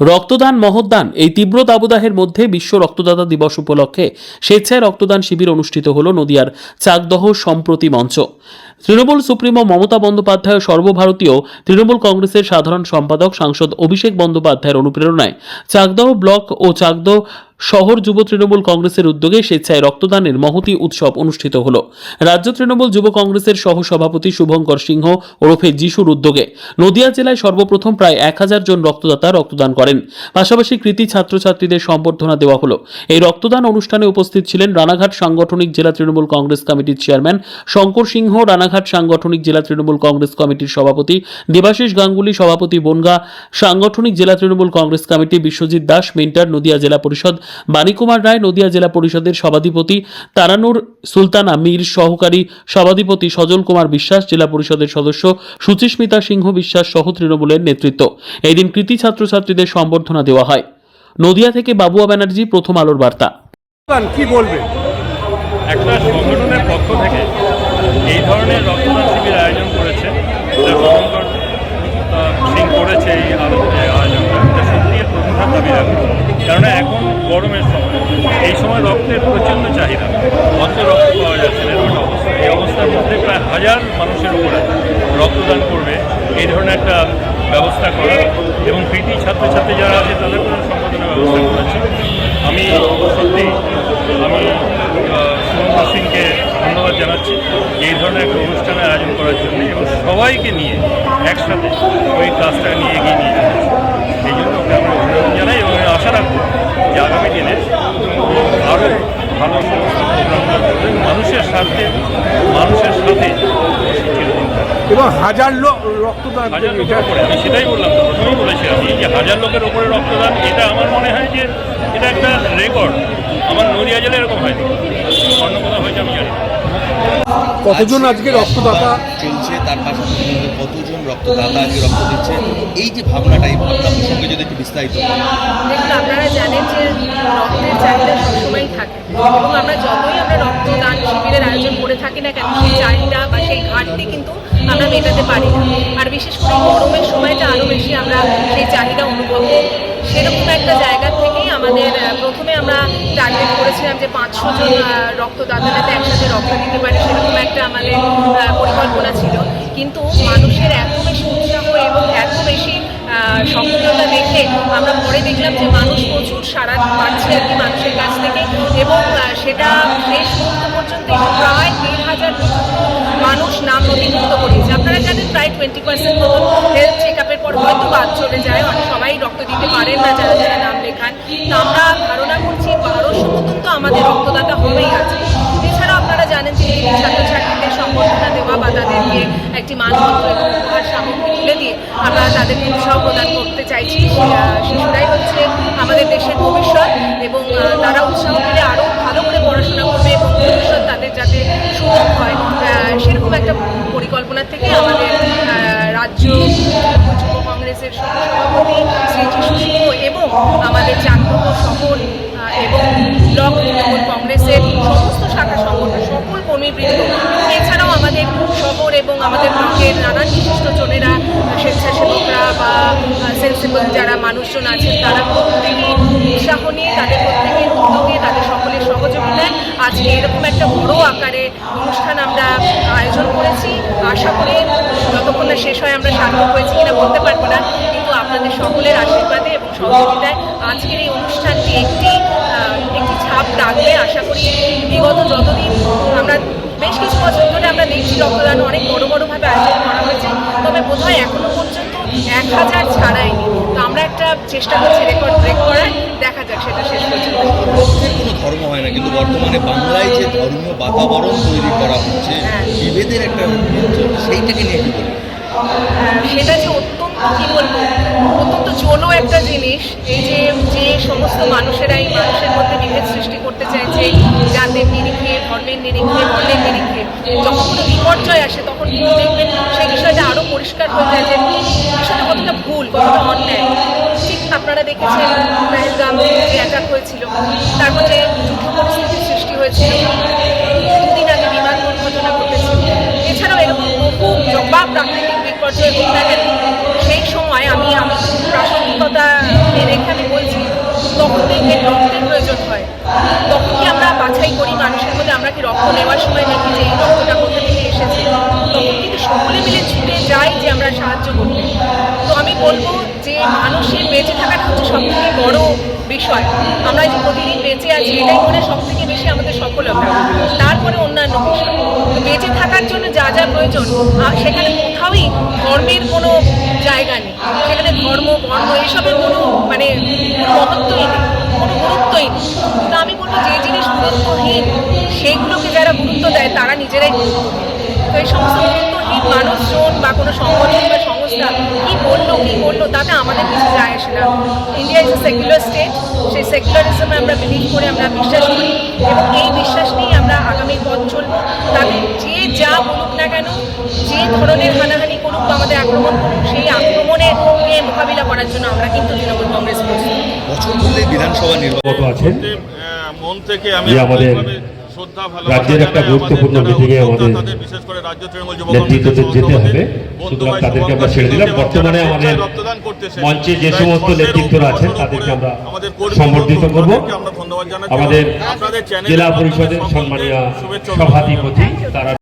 রক্তদান মহদান এই তীব্র দাবদাহের মধ্যে বিশ্ব রক্তদাতা দিবস উপলক্ষে স্বেচ্ছায় রক্তদান শিবির অনুষ্ঠিত হল নদিয়ার চাকদহ সম্প্রতি মঞ্চ। তৃণমূল সুপ্রিমো মমতা বন্দ্যোপাধ্যায় সর্বভারতীয় তৃণমূল কংগ্রেসের সাধারণ সম্পাদক সাংসদ অভিষেক বন্দ্যোপাধ্যায়ের অনুপ্রেরণায় চাকদহ ব্লক ও চাকদহ শহর যুব তৃণমূল কংগ্রেসের উদ্যোগে স্বেচ্ছায় রক্তদানের মহতি উৎসব অনুষ্ঠিত হল। রাজ্য তৃণমূল যুব কংগ্রেসের সহ সভাপতি শুভঙ্কর সিংহ ওরফে যিশুর উদ্যোগে নদিয়া জেলায় সর্বপ্রথম প্রায় এক হাজার জন রক্তদাতা রক্তদান করেন। পাশাপাশি কৃতি ছাত্রছাত্রীদের সম্বর্ধনা দেওয়া হলো। এই রক্তদান অনুষ্ঠানে উপস্থিত ছিলেন রানাঘাট সাংগঠনিক জেলা তৃণমূল কংগ্রেস কমিটির চেয়ারম্যান শঙ্কর সিংহ, রানাঘাট সাংগঠনিক জেলা তৃণমূল কংগ্রেস কমিটির সভাপতি দেবাশিস গাঙ্গুলি সভাপতি বনগা সাংগঠনিক জেলা তৃণমূল কংগ্রেস কমিটি বিশ্বজিৎ দাস মিন্টার নদিয়া জেলা পরিষদ বাণীকুমার রায় নদিয়া জেলা পরিষদের সভাধিপতি তারানুর সুলতানা মীর সহকারী সভাধিপতি সজল কুমার বিশ্বাস জেলা পরিষদের সদস্য সুচিস্মিতা সিংহ বিশ্বাস সহ তৃণমূলের নেতৃত্ব। এদিন কৃতি ছাত্রছাত্রীদের সম্বর্ধনা দেওয়া হয়। নদিয়া থেকে বাবুয়া ব্যানার্জি প্রথম আলোর বার্তা। কি বলবে? একটা এই ধরনের রক্তদান শিবির আয়োজন করেছে সিং করেছে এই আয়োজনটা। এটা সত্যি প্রশংসার দাবি রাখবে কেননা এখন গরমের সময়, এই সময় রক্তের প্রচণ্ড চাহিদা। অত রক্ত পাওয়া যাচ্ছে না অবস্থা। এই অবস্থার মধ্যে প্রায় হাজার মানুষের উপরে রক্তদান করবে। এই ধরনের একটা ব্যবস্থা করা এবং কৃতি ছাত্রছাত্রী যারা আছে, তাদের কোনো সম্পাদনের ব্যবস্থা করেছে। আমি সত্যি আমি এই ধরনের একটা অনুষ্ঠানের আয়োজন করার জন্য এবং সবাইকে নিয়ে একসাথে ওই কাজটা নিয়ে এগিয়ে নিয়ে যাচ্ছে এই জন্য ওকে আমরা অভিনন্দন জানাই এবং আশা রাখব যে আগামী দিনে আরও ভালো সমস্ত প্রোগ্রামগুলো করবে মানুষের স্বার্থে মানুষের সাথে এবং হাজার লোক রক্তদান হাজার লোকের উপরে আমি সেটাই বললাম প্রথমেই বলেছি আমি যে হাজার লোকের উপরে রক্তদান এটা আমার মনে হয় যে এটা একটা রেকর্ড আমার নদিয়া জেলা এরকম হয়নি অন্য কোথাও হয়েছে আমি জানি না। কতজন আজকে রক্তদাতা? চলছে তার পাশাপাশি কতজন রক্তদাতা আজকে রক্ত দিচ্ছে? এই যে ভাবনাটা এই ভাবনা প্রসঙ্গে যদি একটু বিস্তারিত দেখুন আপনারা জানেন যে রক্তের চাহিদা সবসময়ই থাকে। এবং আমরা যতই আমরা রক্তদান শিবিরের আয়োজন করে থাকি না কেন সেই চাহিদা বা সেই ঘাটতি কিন্তু আমরা মেটাতে পারি না। আর বিশেষ করে গরমের সময়টা আরও বেশি আমরা সেই চাহিদা অনুভব করি। সেরকম একটা জায়গা থেকেই আমাদের প্রথমে আমরা টার্গেট করেছিলাম যে পাঁচশো জন রক্তদাতা যাতে একসাথে রক্ত দিতে পারে, সেরকম একটা আমাদের পরিকল্পনা ছিল। কিন্তু মানুষের এত বেশি উৎসাহ এবং এত বেশি সক্রিয়তা দেখে আমরা পরে দেখলাম যে মানুষ প্রচুর সাড়া পাচ্ছে আর কি মানুষের কাছ থেকে। এবং সেটা শেষ মুহূর্ত পর্যন্ত প্রায় দেড় হাজার মানুষ নাম নথিভুক্ত করিয়েছে আপনারা জানেন প্রায় টোয়েন্টি পার্সেন্ট মতন হেলথ চেক আপের পর হয়তো বাদ চলে যায়, অনেক সবাই রক্ত দিতে পারেন না, যারা যারা নাম লেখান তো আমরা ধারণা করছি বারোশো মতন তো আমাদের রক্তদাতা হবেই আছে। এছাড়া আপনারা জানেন যে ছাত্রছাত্রীদের সম্বর্ধনা দেওয়া বা তাদেরকে একটি মানপত্র এবং উপহার সামগ্রী তুলে দিয়ে আমরা তাদেরকে উৎসাহ প্রদান করতে চাইছি শিশুরাই হচ্ছে আমাদের দেশের ভবিষ্যৎ এবং তারা উৎসাহ পেলে আরও ভালো করে পড়াশোনা করবে এবং ভবিষ্যৎ তাদের যাতে সুযোগ হয়। সেরকম একটা পরিকল্পনা থেকে আমাদের রাজ্য যুব কংগ্রেসের সভাপতি শ্রী এবং আমাদের সকল কর্মীবৃন্দ এছাড়াও আমাদের শহর এবং আমাদের ব্লকের নানান বিশিষ্ট জনেরা, স্বেচ্ছাসেবকরা বা সেন্সিবল যারা মানুষজন আছেন, তারা প্রত্যেকে উৎসাহ নিয়ে তাদের প্রত্যেকের উদ্যোগে তাদের সকলের সহযোগিতায় আজকে এরকম একটা বড় আকারে অনুষ্ঠান আমরা আয়োজন করেছি। আশা করি যতক্ষণ না শেষ হয় আমরা সার্থক হয়েছি কিনা বলতে পারব না, কিন্তু আপনাদের সকলের আশীর্বাদে এবং সহযোগিতায় আজকের এই অনুষ্ঠানটি একটি ছাপ রাখবে আশা করি বিগত যতদিন আমরা বেশ কিছু বছর ধরে আমরা দেখছি রক্তদান অনেক বড় বড়োভাবে আয়োজন করা হয়েছে তবে বোধহয় এখনও পর্যন্ত এক হাজার ছাড়াইনি তো আমরা একটা চেষ্টা করছি রেকর্ড ব্রেক করার দেখা যাক সেটা শেষ পর্যন্ত কোনো। ধর্ম হয় না কিন্তু বর্তমানে বাংলায় যে ধর্মীয় বাতাবরণ তৈরি করা হচ্ছে হ্যাঁ। বিভেদের একটা সেইটাকে নিয়ে আহ, সেটা যে অত্যন্ত কি বলব? অত্যন্ত জলো একটা জিনিস এই যে যে সমস্ত মানুষেরা এই মানুষের মধ্যে বিভেদ সৃষ্টি করতে চাইছে জাতের নিরিখে, ধর্মের নিরিখে বর্ণের নিরিখে। যখন কোনো বিপর্যয় আসে, তখন কিন্তু দেখবেন সেই বিষয়টা আরও পরিষ্কার হয়ে যায় যে বিষয়টা কতটা ভুল, কতটা অন্যায়। ঠিক আপনারা দেখেছেন পেহেলগাম যে অ্যাটাক হয়েছিল তারপর যে যুদ্ধ পরিস্থিতির সৃষ্টি হয়েছিল। দুদিন আগে বিমান দুর্ঘটনা ঘটেছে। এছাড়াও এরকম বহু বা প্রাকৃতিক বিপর্যয় হোক না কেন সেই সময় আমি আমি প্রাসঙ্গিকতা মেনে রক্তের প্রয়োজন হয়। তখন কি আমরা বাছাই করি মানুষের মধ্যে, আমরা কি রক্ত নেওয়ার সময় দেখি যে এই রক্তটা কোথা থেকে এসেছে, তখন কিন্তু সকলে মিলে ছুটে যাই যে আমরা সাহায্য করতে। তো আমি বলব যে মানুষের বেঁচে থাকাটা হচ্ছে সব থেকে বড় বিষয়। আমরা যে প্রতিদিন বেঁচে আছি, এটাই মনে সব থেকে বেশি আমাদের সফলতা তারপরে অন্যান্য বিষয়। বেঁচে থাকার জন্য যা যা প্রয়োজন সেখানে কোথাওই ধর্মের কোনো জায়গা নেই। সেখানে ধর্ম, বর্ণ, এসবের কোনো মানে কোনো মহত্বই নেই, কোনো গুরুত্বই নেই। তো আমি বলব, যে জিনিস গুরুত্বহীন, সেগুলোকে যারা গুরুত্ব দেয়, তারা নিজেরাই গুরুত্ব তো এই সমস্ত গুরুত্বহীন মানুষজন বা কোনো সংগঠন বা সংস্থা কি বলল কি করল তাতে আমাদের কিছু যায় আসে না। India is a secular state সেই সেকুলারিজমে আমরা বিলিভ করে আমরা বিশ্বাস করি এবং এই বিশ্বাস নিয়েই আমরা আগামী পথ চলবো। তাতে যে যা বলুক না কেন যে ধরনের হানাহানি করুক বা আমাদের আক্রমণ করুক সেই আক্রমণের কে মোকাবিলা করার জন্য আমরা কিন্তু তৃণমূল কংগ্রেস বছর বিধানসভা নির্বাচন। আছেন মন থেকে আমি আমাদের রাজ্যের একটা গুরুত্বপূর্ণ মিটিংয়ে আমাদের নেতৃত্বদের যেতে হবে। সুতরাং তাদেরকে আমরা ছেড়ে দিলাম। বর্তমানে আমাদের মঞ্চে যে সমস্ত নেতৃত্বরা আছেন তাদেরকে আমরা সম্বর্ধিত করব। আমাদের জেলা পরিষদের সম্মানীয় সভাধিপতি তারা